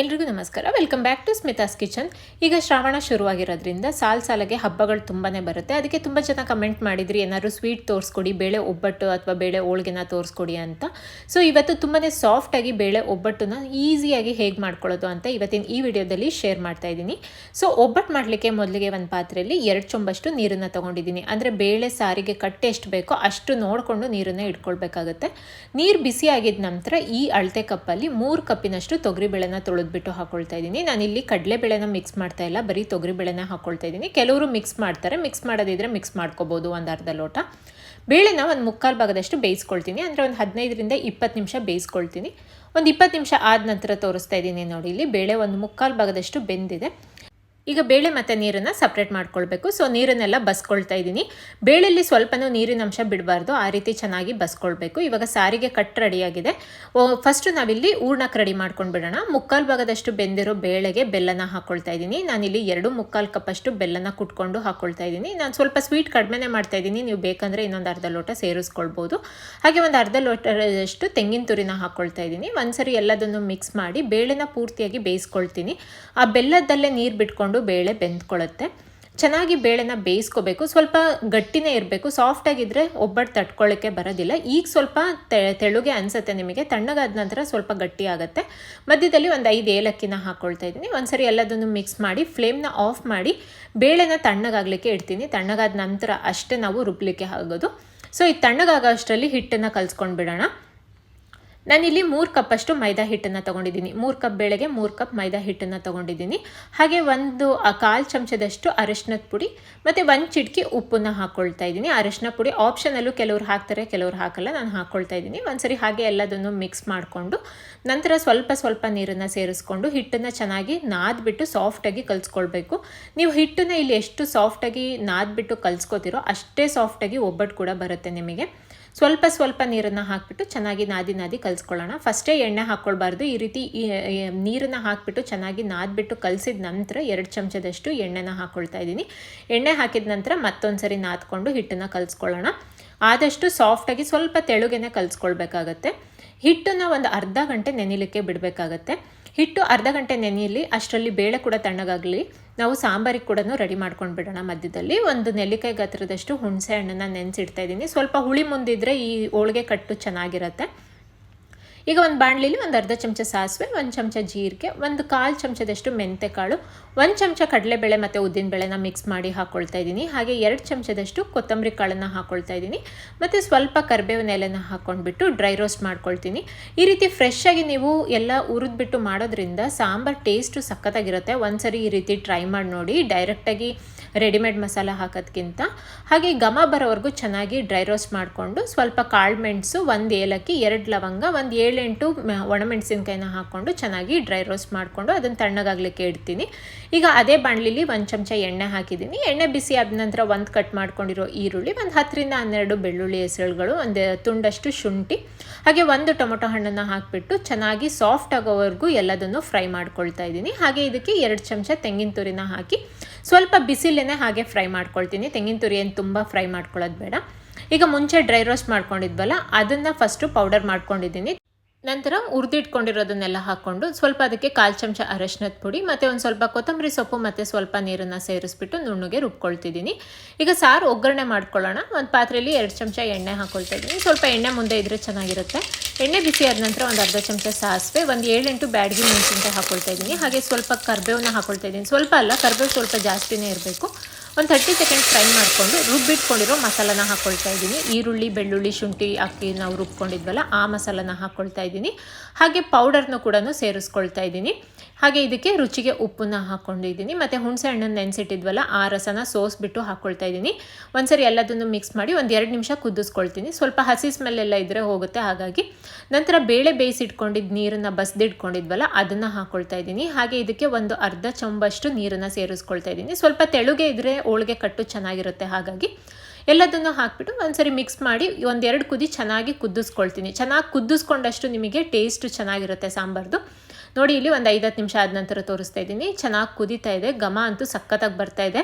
ಎಲ್ರಿಗೂ ನಮಸ್ಕಾರ. Welcome back to Smitha's kitchen ಈಗ ಶ್ರಾವಣ ಶುರುವಾಗಿರೋದ್ರಿಂದ ಸಾಲ್ ಸಾಲಗೆ ಹಬ್ಬಗಳು ತುಂಬಾ ಬರುತ್ತೆ. ಅದಕ್ಕೆ ತುಂಬ ಜನ ಕಮೆಂಟ್ ಮಾಡಿದ್ರಿ, ಏನಾದ್ರು ಸ್ವೀಟ್ ತೋರಿಸ್ಕೊಡಿ, ಬೇಳೆ ಒಬ್ಬಟ್ಟು ಅಥವಾ ಬೇಳೆ ಹೋಳ್ಗೆನ ತೋರಿಸ್ಕೊಡಿ ಅಂತ. ಸೊ ಇವತ್ತು ತುಂಬಾ ಸಾಫ್ಟಾಗಿ ಬೇಳೆ ಒಬ್ಬಟ್ಟನ್ನ ಈಸಿಯಾಗಿ ಹೇಗೆ ಮಾಡ್ಕೊಳ್ಳೋದು ಅಂತ ಇವತ್ತಿನ ಈ ವಿಡಿಯೋದಲ್ಲಿ ಶೇರ್ ಮಾಡ್ತಾ ಇದ್ದೀನಿ. ಸೊ ಒಬ್ಬಟ್ಟು ಮಾಡಲಿಕ್ಕೆ ಮೊದಲಿಗೆ ಒಂದು ಪಾತ್ರೆಯಲ್ಲಿ ಎರಡು ಚೊಂಬಷ್ಟು ನೀರನ್ನು ತೊಗೊಂಡಿದ್ದೀನಿ. ಅಂದರೆ ಬೇಳೆ ಸಾರಿಗೆ ಕಟ್ಟೆ ಎಷ್ಟು ಬೇಕೋ ಅಷ್ಟು ನೋಡಿಕೊಂಡು ನೀರನ್ನು ಇಟ್ಕೊಳ್ಬೇಕಾಗುತ್ತೆ. ನೀರು ಬಿಸಿ ಆಗಿದ ನಂತರ ಈ ಅಳತೆ ಕಪ್ಪಲ್ಲಿ ಮೂರು ಕಪ್ಪಿನಷ್ಟು ತೊಗರಿಬೇಳೆನ ತೊಳೆದ್ಬಿಟ್ಟು ಹಾಕೊಳ್ತಾ ಇದ್ದೀನಿ. ನಾನಿಲ್ಲಿ ಕಡಲೆಬೇಳೆನ ಮಿಕ್ಸ್ ಮಾಡ್ತಾ ಇಲ್ಲ. ಬರೀ ತೊಗರಿಬೇಳೆನ ಹಾಕೊಳ್ತಾ ಇದ್ದೀನಿ. ಕೆಲವರು ಮಿಕ್ಸ್ ಮಾಡ್ತಾರೆ. ಮಿಕ್ಸ್ ಮಾಡೋದಿದ್ರೆ ಮಿಕ್ಸ್ ಮಾಡ್ಕೋಬೋದು ಒಂದು ಅರ್ಧ ಲೋಟ. ಬೇಳೆನ ಒಂದು ಮುಕ್ಕಾಲು ಭಾಗದಷ್ಟು ಬೇಯಿಸ್ಕೊಳ್ತೀನಿ. ಅಂದರೆ ಒಂದು ಹದಿನೈದರಿಂದ ಇಪ್ಪತ್ತು ನಿಮಿಷ ಬೇಯಿಸ್ಕೊಳ್ತೀನಿ. ಒಂದು ಇಪ್ಪತ್ತು ನಿಮಿಷ ಆದ ನಂತರ ತೋರಿಸ್ತಾ ಇದ್ದೀನಿ ನೋಡಿ ಇಲ್ಲಿ. ಬೇಳೆ ಒಂದು ಮುಕ್ಕಾಲು ಭಾಗದಷ್ಟು ಬೆಂದಿದೆ. ಈಗ ಬೇಳೆ ಮತ್ತು ನೀರನ್ನು ಸಪ್ರೇಟ್ ಮಾಡ್ಕೊಳ್ಬೇಕು. ಸೊ ನೀರನ್ನೆಲ್ಲ ಬಸ್ಕೊಳ್ತಾ ಇದ್ದೀನಿ. ಬೇಳೆಯಲ್ಲಿ ಸ್ವಲ್ಪನೂ ನೀರಿನ ಅಂಶ ಬಿಡಬಾರ್ದು. ಆ ರೀತಿ ಚೆನ್ನಾಗಿ ಬಸ್ಕೊಳ್ಬೇಕು. ಇವಾಗ ಸಾರಿಗೆ ಕಟ್ ರೆಡಿಯಾಗಿದೆ. ಫಸ್ಟು ನಾವಿಲ್ಲಿ ಹೂರ್ಣಕ್ಕೆ ರೆಡಿ ಮಾಡ್ಕೊಂಡು ಬಿಡೋಣ. ಮುಕ್ಕಾಲು ಭಾಗದಷ್ಟು ಬೆಂದಿರೋ ಬೇಳೆಗೆ ಬೆಲ್ಲನ ಹಾಕ್ಕೊಳ್ತಾ ಇದ್ದೀನಿ. ನಾನಿಲ್ಲಿ ಎರಡು ಮುಕ್ಕಾಲು ಕಪ್ಪಷ್ಟು ಬೆಲ್ಲನ ಕುಟ್ಕೊಂಡು ಹಾಕ್ಕೊಳ್ತಾ ಇದ್ದೀನಿ. ನಾನು ಸ್ವಲ್ಪ ಸ್ವೀಟ್ ಕಡಿಮೆನೇ ಮಾಡ್ತಾ ಇದ್ದೀನಿ. ನೀವು ಬೇಕಂದರೆ ಇನ್ನೊಂದು ಅರ್ಧ ಲೋಟ ಸೇರಿಸ್ಕೊಳ್ಬೋದು. ಹಾಗೆ ಒಂದು ಅರ್ಧ ಲೋಟದಷ್ಟು ತೆಂಗಿನ ತುರಿನ ಹಾಕ್ಕೊಳ್ತಾ ಇದ್ದೀನಿ. ಒಂದ್ಸರಿ ಎಲ್ಲದನ್ನು ಮಿಕ್ಸ್ ಮಾಡಿ ಬೇಳೆನ ಪೂರ್ತಿಯಾಗಿ ಬೇಯಿಸ್ಕೊಳ್ತೀನಿ. ಆ ಬೆಲ್ಲದಲ್ಲೇ ನೀರು ಬಿಟ್ಕೊಂಡು ಬೇಳೆ ಬೆಂದ್ಕೊಳ್ಳುತ್ತೆ. ಚೆನ್ನಾಗಿ ಬೇಳೆನ ಬೇಯಿಸ್ಕೋಬೇಕು. ಸ್ವಲ್ಪ ಗಟ್ಟಿನೇ ಇರಬೇಕು. ಸಾಫ್ಟಾಗಿದ್ದರೆ ಒಬ್ಬಟ್ಟು ತಟ್ಕೊಳ್ಳೋಕ್ಕೆ ಬರೋದಿಲ್ಲ. ಈಗ ಸ್ವಲ್ಪ ತೆಳುಗೆ ಅನಿಸುತ್ತೆ ನಿಮಗೆ. ತಣ್ಣಗಾದ ನಂತರ ಸ್ವಲ್ಪ ಗಟ್ಟಿ ಆಗುತ್ತೆ. ಮಧ್ಯದಲ್ಲಿ ಒಂದು ಐದು ಏಲಕ್ಕಿನ ಹಾಕ್ಕೊಳ್ತಾ ಇದ್ದೀನಿ. ಒಂದ್ಸರಿ ಎಲ್ಲದನ್ನು ಮಿಕ್ಸ್ ಮಾಡಿ ಫ್ಲೇಮ್ನ ಆಫ್ ಮಾಡಿ, ಬೇಳೆನ ತಣ್ಣಗಾಗಲಿಕ್ಕೆ ಇಡ್ತೀನಿ. ತಣ್ಣಗಾದ ನಂತರ ಅಷ್ಟೇ ನಾವು ರುಬ್ಬಲಿಕ್ಕೆ ಆಗೋದು. ಸೊ ಈ ತಣ್ಣಗಾಗೋ ಅಷ್ಟರಲ್ಲಿ ಹಿಟ್ಟನ್ನು ಕಲಿಸ್ಕೊಂಡು ಬಿಡೋಣ ನಾನಿಲ್ಲಿ ಮೂರು ಕಪ್ಪಷ್ಟು ಮೈದಾ ಹಿಟ್ಟನ್ನು ತೊಗೊಂಡಿದ್ದೀನಿ. ಮೂರು ಕಪ್ ಬೇಳೆಗೆ ಮೂರು ಕಪ್ ಮೈದಾ ಹಿಟ್ಟನ್ನು ತೊಗೊಂಡಿದ್ದೀನಿ. ಹಾಗೆ ಒಂದು ಕಾಲು ಚಮಚದಷ್ಟು ಅರಶಿನದ ಪುಡಿ ಮತ್ತು ಒಂದು ಚಿಟಕಿ ಉಪ್ಪನ್ನು ಹಾಕ್ಕೊಳ್ತಾ ಇದ್ದೀನಿ. ಅರಶಿನ ಪುಡಿ ಆಪ್ಷನಲ್ಲೂ ಕೆಲವ್ರು ಹಾಕ್ತಾರೆ, ಕೆಲವ್ರು ಹಾಕಲ್ಲ. ನಾನು ಹಾಕ್ಕೊಳ್ತಾ ಇದ್ದೀನಿ. ಒಂದ್ಸರಿ ಹಾಗೆ ಎಲ್ಲದನ್ನು ಮಿಕ್ಸ್ ಮಾಡಿಕೊಂಡು ನಂತರ ಸ್ವಲ್ಪ ಸ್ವಲ್ಪ ನೀರನ್ನು ಸೇರಿಸ್ಕೊಂಡು ಹಿಟ್ಟನ್ನು ಚೆನ್ನಾಗಿ ನಾದ್ಬಿಟ್ಟು ಸಾಫ್ಟಾಗಿ ಕಲಿಸ್ಕೊಳ್ಬೇಕು. ನೀವು ಹಿಟ್ಟನ್ನು ಇಲ್ಲಿ ಎಷ್ಟು ಸಾಫ್ಟಾಗಿ ನಾದ್ಬಿಟ್ಟು ಕಲಿಸ್ಕೋತಿರೋ ಅಷ್ಟೇ ಸಾಫ್ಟಾಗಿ ಒಬ್ಬಟ್ಟು ಕೂಡ ಬರುತ್ತೆ ನಿಮಗೆ. ಸ್ವಲ್ಪ ಸ್ವಲ್ಪ ನೀರನ್ನು ಹಾಕಿಬಿಟ್ಟು ಚೆನ್ನಾಗಿ ನಾದಿ ನಾದಿ ಕಲಿಸ್ಕೊಳ್ಳೋಣ. ಫಸ್ಟೇ ಎಣ್ಣೆ ಹಾಕ್ಕೊಳ್ಬಾರ್ದು. ಈ ರೀತಿ ನೀರನ್ನು ಹಾಕಿಬಿಟ್ಟು ಚೆನ್ನಾಗಿ ನಾದ್ಬಿಟ್ಟು ಕಲಸಿದ ನಂತರ ಎರಡು ಚಮಚದಷ್ಟು ಎಣ್ಣೆನ ಹಾಕ್ಕೊಳ್ತಾ ಇದ್ದೀನಿ. ಎಣ್ಣೆ ಹಾಕಿದ ನಂತರ ಮತ್ತೊಂದು ಸರಿ ನಾದ್ಕೊಂಡು ಹಿಟ್ಟನ್ನು ಕಲಿಸ್ಕೊಳ್ಳೋಣ. ಆದಷ್ಟು ಸಾಫ್ಟಾಗಿ ಸ್ವಲ್ಪ ತೆಳುಗೆನೆ ಕಲಿಸ್ಕೊಳ್ಬೇಕಾಗತ್ತೆ. ಹಿಟ್ಟನ್ನು ಒಂದು ಅರ್ಧ ಗಂಟೆ ನೆನಿಲಿಕ್ಕೆ ಬಿಡಬೇಕಾಗತ್ತೆ. ಹಿಟ್ಟು ಅರ್ಧ ಗಂಟೆ ನೆನೆಯಲಿ ಅಷ್ಟರಲ್ಲಿ ಬೇಳೆ ಕೂಡ ತಣ್ಣಗಾಗಲಿ. ನಾವು ಸಾಂಬಾರಿಗೆ ಕೂಡ ರೆಡಿ ಮಾಡ್ಕೊಂಡು ಬಿಡೋಣ ಮಧ್ಯದಲ್ಲಿ. ಒಂದು ನೆಲ್ಲಿಕಾಯಿ ಗಾತ್ರದಷ್ಟು ಹುಣಸೆ ಹಣ್ಣನ್ನು ನೆನೆಸಿಡ್ತಾ ಇದ್ದೀನಿ. ಸ್ವಲ್ಪ ಹುಳಿ ಮುಂದಿದ್ರೆ ಈ ಹೋಳಿಗೆ ಕಟ್ಟು ಚೆನ್ನಾಗಿರುತ್ತೆ. ಈಗ ಒಂದು ಬಾಣಲಿಲಿ ಒಂದು ಅರ್ಧ ಚಮಚ ಸಾಸಿವೆ, ಒಂದು ಚಮಚ ಜೀರಿಗೆ, ಒಂದು ಕಾಲು ಚಮಚದಷ್ಟು ಮೆಂತೆಕಾಳು, ಒಂದು ಚಮಚ ಕಡಲೆಬೇಳೆ ಮತ್ತು ಉದ್ದಿನಬೇಳೆನ ಮಿಕ್ಸ್ ಮಾಡಿ ಹಾಕ್ಕೊಳ್ತಾ ಇದ್ದೀನಿ. ಹಾಗೆ ಎರಡು ಚಮಚದಷ್ಟು ಕೊತ್ತಂಬರಿ ಕಾಳನ್ನು ಹಾಕ್ಕೊಳ್ತಾ ಇದ್ದೀನಿ. ಮತ್ತು ಸ್ವಲ್ಪ ಕರಿಬೇವಿನ ಎಲೆನ ಹಾಕ್ಕೊಂಡ್ಬಿಟ್ಟು ಡ್ರೈ ರೋಸ್ಟ್ ಮಾಡ್ಕೊಳ್ತೀನಿ. ಈ ರೀತಿ ಫ್ರೆಶ್ ಆಗಿ ನೀವು ಎಲ್ಲ ಉರಿದ್ಬಿಟ್ಟು ಮಾಡೋದ್ರಿಂದ ಸಾಂಬಾರು ಟೇಸ್ಟು ಸಖತ್ತಾಗಿರುತ್ತೆ. ಒಂದ್ಸರಿ ಈ ರೀತಿ ಟ್ರೈ ಮಾಡಿ ನೋಡಿ ಡೈರೆಕ್ಟಾಗಿ ರೆಡಿಮೇಡ್ ಮಸಾಲ ಹಾಕೋದ್ಕಿಂತ. ಹಾಗೆ ಘಮ ಬರೋವರೆಗೂ ಚೆನ್ನಾಗಿ ಡ್ರೈ ರೋಸ್ಟ್ ಮಾಡಿಕೊಂಡು ಸ್ವಲ್ಪ ಕಾಳು ಮೆಣಸು, ಒಂದು ಏಲಕ್ಕಿ, ಎರಡು ಲವಂಗ, ಒಂದು ಏಳೆಂಟು ಒಣಮೆಣಸಿನ್ಕಾಯಿನ ಹಾಕ್ಕೊಂಡು ಚೆನ್ನಾಗಿ ಡ್ರೈ ರೋಸ್ಟ್ ಮಾಡಿಕೊಂಡು ಅದನ್ನು ತಣ್ಣಗಾಗಲಿಕ್ಕೆ ಇಡ್ತೀನಿ. ಈಗ ಅದೇ ಬಾಣಲಿಲಿ ಒಂದು ಚಮಚ ಎಣ್ಣೆ ಹಾಕಿದ್ದೀನಿ. ಎಣ್ಣೆ ಬಿಸಿ ಆದ ನಂತರ ಒಂದು ಕಟ್ ಮಾಡ್ಕೊಂಡಿರೋ ಈರುಳ್ಳಿ, ಒಂದು ಹತ್ತರಿಂದ ಹನ್ನೆರಡು ಬೆಳ್ಳುಳ್ಳಿ ಹೆಸರುಗಳು ಒಂದು ತುಂಡಷ್ಟು ಶುಂಠಿ, ಹಾಗೆ ಒಂದು ಟೊಮೊಟೊ ಹಣ್ಣನ್ನು ಹಾಕಿಬಿಟ್ಟು ಚೆನ್ನಾಗಿ ಸಾಫ್ಟ್ ಆಗೋವರೆಗೂ ಎಲ್ಲದನ್ನು ಫ್ರೈ ಮಾಡ್ಕೊಳ್ತಾ ಇದ್ದೀನಿ. ಹಾಗೆ ಇದಕ್ಕೆ ಎರಡು ಚಮಚ ತೆಂಗಿನ ತುರಿನ ಹಾಕಿ ಸ್ವಲ್ಪ ಬಿಸಿಲೇನೆ ಹಾಗೆ ಫ್ರೈ ಮಾಡ್ಕೊಳ್ತೀನಿ. ತೆಂಗಿನ ತುರಿ ಏನು ತುಂಬ ಫ್ರೈ ಮಾಡ್ಕೊಳ್ಳೋದು ಬೇಡ. ಈಗ ಮುಂಚೆ ಡ್ರೈ ರೋಸ್ಟ್ ಮಾಡ್ಕೊಂಡಿದ್ವಲ್ಲ, ಅದನ್ನು ಫಸ್ಟು ಪೌಡರ್ ಮಾಡ್ಕೊಂಡಿದ್ದೀನಿ. ನಂತರ ಹುರಿದಿಟ್ಕೊಂಡಿರೋದನ್ನೆಲ್ಲ ಹಾಕ್ಕೊಂಡು ಸ್ವಲ್ಪ ಅದಕ್ಕೆ ಕಾಲು ಚಮಚ ಅರಶಿನದ ಪುಡಿ, ಮತ್ತು ಒಂದು ಸ್ವಲ್ಪ ಕೊತ್ತಂಬರಿ ಸೊಪ್ಪು ಮತ್ತು ಸ್ವಲ್ಪ ನೀರನ್ನು ಸೇರಿಸ್ಬಿಟ್ಟು ನುಣ್ಣಗೆ ರುಬ್ಕೊಳ್ತಿದ್ದೀನಿ. ಈಗ ಸಾರು ಒಗ್ಗರಣೆ ಮಾಡ್ಕೊಳ್ಳೋಣ. ಒಂದು ಪಾತ್ರೆಯಲ್ಲಿ ಎರಡು ಚಮಚ ಎಣ್ಣೆ ಹಾಕ್ಕೊಳ್ತಾ ಇದ್ದೀನಿ. ಸ್ವಲ್ಪ ಎಣ್ಣೆ ಮುಂದೆ ಇದ್ದರೆ ಚೆನ್ನಾಗಿರುತ್ತೆ. ಎಣ್ಣೆ ಬಿಸಿ ಆದ ನಂತರ ಒಂದು ಅರ್ಧ ಚಮಚ ಸಾಸಿವೆ, ಒಂದು ಏಳೆಂಟು ಬ್ಯಾಡ್ಗಿ ಮೆಣಸಿನ್ಕಾಯಿ ಹಾಕ್ಕೊಳ್ತಾ ಇದ್ದೀನಿ. ಹಾಗೆ ಸ್ವಲ್ಪ ಕರ್ಬೇವನ್ನ ಹಾಕ್ಕೊಳ್ತಾ ಇದ್ದೀನಿ. ಸ್ವಲ್ಪ ಅಲ್ಲ, ಕರ್ಬೇವು ಸ್ವಲ್ಪ ಜಾಸ್ತಿನೇ ಇರಬೇಕು. ಒಂದು ತರ್ಟಿ ಸೆಕೆಂಡ್ ಫ್ರೈ ಮಾಡಿಕೊಂಡು ರುಬ್ಬಿಟ್ಕೊಂಡಿರೋ ಮಸಾಲನ ಹಾಕ್ಕೊಳ್ತಾ ಇದ್ದೀನಿ. ಈರುಳ್ಳಿ, ಬೆಳ್ಳುಳ್ಳಿ, ಶುಂಠಿ, ಅಕ್ಕಿ ನಾವು ರುಬ್ಕೊಂಡಿದ್ವಲ್ಲ, ಆ ಮಸಾಲನ ಹಾಕ್ಕೊಳ್ತಾ ಇದ್ದೀನಿ. ಹಾಗೆ ಪೌಡರ್ನು ಕೂಡ ಸೇರಿಸ್ಕೊಳ್ತಾ ಇದ್ದೀನಿ. ಹಾಗೆ ಇದಕ್ಕೆ ರುಚಿಗೆ ಉಪ್ಪನ್ನ ಹಾಕ್ಕೊಂಡಿದ್ದೀನಿ ಮತ್ತು ಹುಣಸೆ ಹಣ್ಣನ್ನು ನೆನೆಸಿಟ್ಟಿದ್ವಲ್ಲ, ಆ ರಸನ ಸೋಸ್ಬಿಟ್ಟು ಹಾಕ್ಕೊಳ್ತಾ ಇದ್ದೀನಿ. ಒಂದ್ಸರಿ ಎಲ್ಲದನ್ನು ಮಿಕ್ಸ್ ಮಾಡಿ ಒಂದು ಎರಡು ನಿಮಿಷ ಕುದಿಸ್ಕೊಳ್ತೀನಿ. ಸ್ವಲ್ಪ ಹಸಿ ಸ್ಮೆಲ್ಲೆಲ್ಲ ಇದ್ದರೆ ಹೋಗುತ್ತೆ. ಹಾಗಾಗಿ ನಂತರ ಬೇಳೆ ಬೇಯಿಸಿಟ್ಕೊಂಡಿದ್ದು ನೀರನ್ನು ಬಸ್ದಿಟ್ಕೊಂಡಿದ್ವಲ್ಲ, ಅದನ್ನು ಹಾಕ್ಕೊಳ್ತಾ ಇದ್ದೀನಿ. ಹಾಗೆ ಇದಕ್ಕೆ ಒಂದು ಅರ್ಧ ಚೊಂಬಷ್ಟು ನೀರನ್ನು ಸೇರಿಸ್ಕೊಳ್ತಾ ಇದ್ದೀನಿ. ಸ್ವಲ್ಪ ತೆಳುಗೆ ಇದ್ದರೆ ಹೋಳಿಗೆ ಕಟ್ಟು ಚೆನ್ನಾಗಿರುತ್ತೆ, ಹಾಗಾಗಿ ಎಲ್ಲದನ್ನು ಹಾಕ್ಬಿಟ್ಟು ಒಂದ್ಸರಿ ಮಿಕ್ಸ್ ಮಾಡಿ ಒಂದೆರಡು ಕುದಿ ಚೆನ್ನಾಗಿ ಕುದಿಸ್ಕೊಳ್ತೀನಿ. ಚೆನ್ನಾಗಿ ಕುದಿಸ್ಕೊಂಡಷ್ಟು ನಿಮಗೆ ಟೇಸ್ಟ್ ಚೆನ್ನಾಗಿರುತ್ತೆ ಸಾಂಬಾರ್ದು. ನೋಡಿ, ಇಲ್ಲಿ ಒಂದು ಐದತ್ತು ನಿಮಿಷ ಆದ ನಂತರ ತೋರಿಸ್ತಾ ಇದ್ದೀನಿ. ಚೆನ್ನಾಗಿ ಕುದೀತಾ ಇದೆ, ಘಮ ಅಂತೂ ಸಖತ್ತಾಗಿ ಬರ್ತಾ ಇದೆ.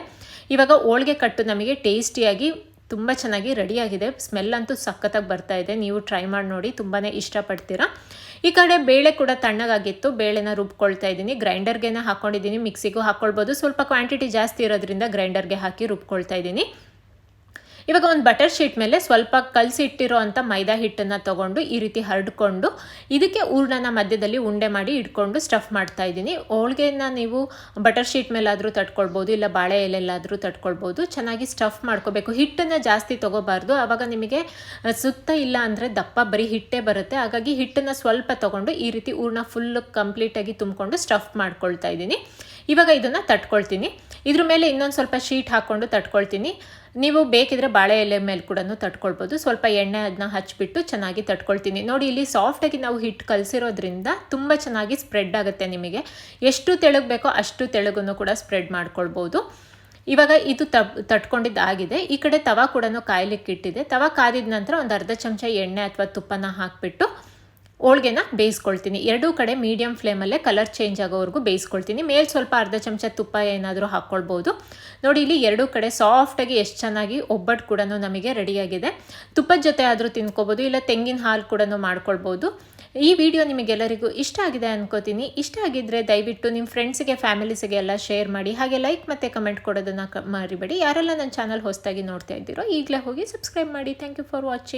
ಇವಾಗ ಹೋಳಿಗೆ ಕಟ್ಟು ನಮಗೆ ಟೇಸ್ಟಿಯಾಗಿ ತುಂಬ ಚೆನ್ನಾಗಿ ರೆಡಿಯಾಗಿದೆ ಸ್ಮೆಲ್ ಅಂತೂ ಸಖತ್ತಾಗಿ ಬರ್ತಾ ಇದೆ. ನೀವು ಟ್ರೈ ಮಾಡಿ ನೋಡಿ ತುಂಬಾ ಇಷ್ಟಪಡ್ತೀರಾ. ಈ ಕಡೆ ಬೇಳೆ ಕೂಡ ತಣ್ಣಗಾಗಿತ್ತು. ಬೇಳೆನ ರುಬ್ಕೊಳ್ತಾ ಇದ್ದೀನಿ. ಗ್ರೈಂಡರ್ಗೆನ ಹಾಕ್ಕೊಂಡಿದ್ದೀನಿ ಮಿಕ್ಸಿಗೂ ಹಾಕ್ಕೊಳ್ಬೋದು. ಸ್ವಲ್ಪ ಕ್ವಾಂಟಿಟಿ ಜಾಸ್ತಿ ಇರೋದ್ರಿಂದ ಗ್ರೈಂಡರ್ಗೆ ಹಾಕಿ ರುಬ್ಕೊಳ್ತಾ ಇದ್ದೀನಿ. ಇವಾಗ ಒಂದು ಬಟರ್ ಶೀಟ್ ಮೇಲೆ ಸ್ವಲ್ಪ ಕಲಸಿಟ್ಟಿರೋ ಅಂಥ ಮೈದಾ ಹಿಟ್ಟನ್ನು ತೊಗೊಂಡು ಈ ರೀತಿ ಹರಡ್ಕೊಂಡು ಇದಕ್ಕೆ ಹೂರ್ಣನ ಮಧ್ಯದಲ್ಲಿ ಉಂಡೆ ಮಾಡಿ ಇಟ್ಕೊಂಡು ಸ್ಟಫ್ ಮಾಡ್ತಾ ಇದ್ದೀನಿ. ಹೋಳಿಗೆನ ನೀವು ಬಟರ್ ಶೀಟ್ ಮೇಲಾದರೂ ತಟ್ಕೊಳ್ಬೋದು, ಇಲ್ಲ ಬಾಳೆ ಎಲೆಲ್ಲಾದರೂ ತಟ್ಕೊಳ್ಬೋದು. ಚೆನ್ನಾಗಿ ಸ್ಟಫ್ ಮಾಡ್ಕೋಬೇಕು. ಹಿಟ್ಟನ್ನು ಜಾಸ್ತಿ ತೊಗೋಬಾರ್ದು. ಆವಾಗ ನಿಮಗೆ ಸುತ್ತ ಇಲ್ಲ ಅಂದರೆ ದಪ್ಪ ಬರೀ ಹಿಟ್ಟೇ ಬರುತ್ತೆ. ಹಾಗಾಗಿ ಹಿಟ್ಟನ್ನು ಸ್ವಲ್ಪ ತೊಗೊಂಡು ಈ ರೀತಿ ಹೂರ್ಣ ಫುಲ್ ಕಂಪ್ಲೀಟಾಗಿ ತುಂಬಿಕೊಂಡು ಸ್ಟಫ್ ಮಾಡ್ಕೊಳ್ತಾ ಇದ್ದೀನಿ. ಇವಾಗ ಇದನ್ನು ತಟ್ಕೊಳ್ತೀನಿ. ಇದ್ರ ಮೇಲೆ ಇನ್ನೊಂದು ಸ್ವಲ್ಪ ಶೀಟ್ ಹಾಕ್ಕೊಂಡು ತಟ್ಕೊಳ್ತೀನಿ. ನೀವು ಬೇಕಿದ್ರೆ ಬಾಳೆ ಎಲೆ ಮೇಲೆ ಕೂಡ ತಟ್ಕೊಳ್ಬೋದು. ಸ್ವಲ್ಪ ಎಣ್ಣೆ ಅದನ್ನ ಹಚ್ಚಿಬಿಟ್ಟು ಚೆನ್ನಾಗಿ ತಟ್ಕೊಳ್ತೀನಿ. ನೋಡಿ, ಇಲ್ಲಿ ಸಾಫ್ಟಾಗಿ ನಾವು ಹಿಟ್ಟು ಕಲಸಿರೋದ್ರಿಂದ ತುಂಬ ಚೆನ್ನಾಗಿ ಸ್ಪ್ರೆಡ್ ಆಗುತ್ತೆ ನಿಮಗೆ. ಎಷ್ಟು ತೆಳಗ್ ಬೇಕೋ ಅಷ್ಟು ತೆಳಗನ್ನು ಕೂಡ ಸ್ಪ್ರೆಡ್ ಮಾಡ್ಕೊಳ್ಬೋದು. ಇವಾಗ ಇದು ತಟ್ಕೊಂಡಿದ್ದು ತಟ್ಕೊಂಡಿದ್ದಾಗಿದೆ. ಈ ಕಡೆ ತವಾ ಕೂಡ ಕಾಯಲಿಕ್ಕೆ ಇಟ್ಟಿದೆ ತವಾ ಕಾದಿದ ನಂತರ ಒಂದು ಅರ್ಧ ಚಮಚ ಎಣ್ಣೆ ಅಥವಾ ತುಪ್ಪನ ಹಾಕಿಬಿಟ್ಟು ಹೋಳ್ಗೆನ ಬೇಯಿಸ್ಕೊಳ್ತೀನಿ. ಎರಡೂ ಕಡೆ ಮೀಡಿಯಮ್ ಫ್ಲೇಮಲ್ಲೇ ಕಲರ್ ಚೇಂಜ್ ಆಗೋವರೆಗೂ ಬೇಯಿಸ್ಕೊಳ್ತೀನಿ. ಮೇಲೆ ಸ್ವಲ್ಪ ಅರ್ಧ ಚಮಚ ತುಪ್ಪ ಏನಾದರೂ ಹಾಕ್ಕೊಳ್ಬೋದು. ನೋಡಿ, ಇಲ್ಲಿ ಎರಡೂ ಕಡೆ ಸಾಫ್ಟಾಗಿ ಎಷ್ಟು ಚೆನ್ನಾಗಿ ಒಬ್ಬಟ್ಟು ಕೂಡ ನಮಗೆ ರೆಡಿಯಾಗಿದೆ ತುಪ್ಪದ ಜೊತೆ ಆದರೂ ತಿನ್ಕೋಬೋದು, ಇಲ್ಲ ತೆಂಗಿನ ಹಾಲು ಕೂಡ ಮಾಡ್ಕೊಳ್ಬೋದು. ಈ ವಿಡಿಯೋ ನಿಮಗೆಲ್ಲರಿಗೂ ಇಷ್ಟ ಆಗಿದೆ ಅನ್ಕೋತೀನಿ. ಇಷ್ಟ ಆಗಿದ್ದರೆ ದಯವಿಟ್ಟು ನಿಮ್ಮ ಫ್ರೆಂಡ್ಸಿಗೆ ಫ್ಯಾಮಿಲೀಸಿಗೆ ಎಲ್ಲ ಶೇರ್ ಮಾಡಿ. ಹಾಗೆ ಲೈಕ್ ಮತ್ತು ಕಮೆಂಟ್ ಕೊಡೋದನ್ನು ಮರಿಬೇಡಿ. ಯಾರೆಲ್ಲ ನನ್ನ ಚಾನಲ್ ಹೊಸದಾಗಿ ನೋಡ್ತಾ ಇದ್ದೀರೋ ಈಗಲೇ ಹೋಗಿ ಸಬ್ಸ್ಕ್ರೈಬ್ ಮಾಡಿ. Thank you for watching